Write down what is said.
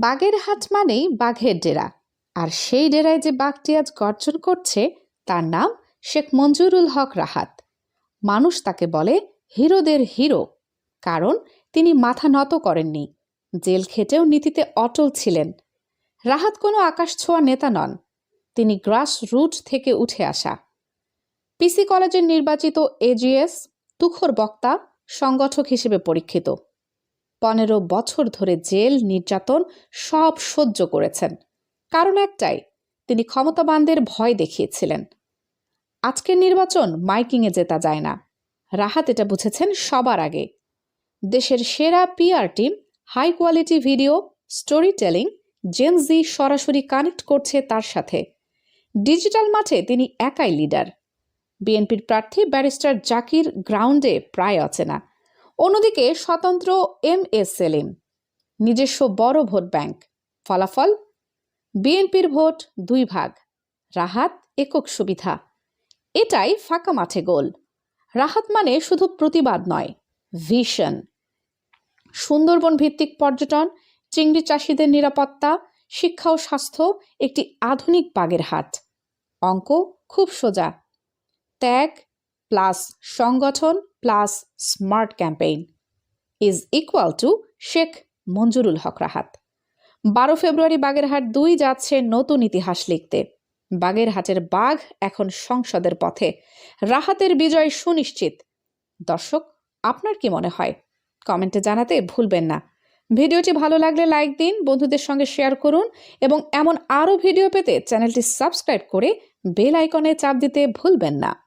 বাঘের হাট মানেই বাঘের ডেরা। আর সেই ডেরায় যে বাঘটি আজ গর্জন করছে, তার নাম শেখ মঞ্জুরুল হক রাহাত। মানুষ তাকে বলে হিরোদের হিরো। কারণ তিনি মাথা নত করেননি, জেল খেটেও নীতিতে অটল ছিলেন। রাহাত কোনো আকাশ ছোঁয়া নেতা নন, তিনি গ্রাস রুট থেকে উঠে আসা। পিসি কলেজের নির্বাচিত এজিএস তুখর বক্তা, সংগঠক হিসেবে পরীক্ষিত। পনেরো বছর ধরে জেল, নির্যাতন সব সহ্য করেছেন। কারণ একটাই, তিনি ক্ষমতাবানদের ভয় দেখিয়েছিলেন। আজকের নির্বাচন মাইকিংয়ে জেতা যায় না। রাহাত এটা বুঝেছেন সবার আগে। দেশের সেরা PR team high quality video storytelling Gen Z সরাসরি কানেক্ট করছে তার সাথে। ডিজিটাল মাঠে তিনি একাই লিডার বিএনপির প্রার্থী ব্যারিস্টার জাকির গ্রাউন্ডে প্রায় অচেনা অন্যদিকে স্বতন্ত্র এম এস সেলিম, নিজস্ব বড় ভোট ব্যাংক, ফলাফল বিএনপির ভোট দুই ভাগ, রাহাত একক সুবিধা। এটাই ফাঁকা মাঠে গোল। রাহাত মানে শুধু প্রতিবাদ নয়, ভিশন। সুন্দরবন ভিত্তিক পর্যটন, চিংড়ি চাষিদের নিরাপত্তা, শিক্ষা ও স্বাস্থ্য একটি আধুনিক বাগের হাট অঙ্ক খুব সোজা। ত্যাগ প্লাস সংগঠন plus smart campaign is equal to Sheikh Manjurul Haque Rahat. বারো ফেব্রুয়ারি বাগেরহাট দুই যাচ্ছে নতুন ইতিহাস লিখতে। বাগেরহাটের বাঘ এখন সংসদের পথে। রাহাতের বিজয় সুনিশ্চিত। দর্শক, আপনার কি মনে হয়? কমেন্টে জানাতে ভুলবেন না। ভিডিওটি ভালো লাগলে লাইক দিন, বন্ধুদের সঙ্গে শেয়ার করুন এবং এমন আরও ভিডিও পেতে চ্যানেলটি সাবস্ক্রাইব করে বেল আইকনে চাপ দিতে ভুলবেন না।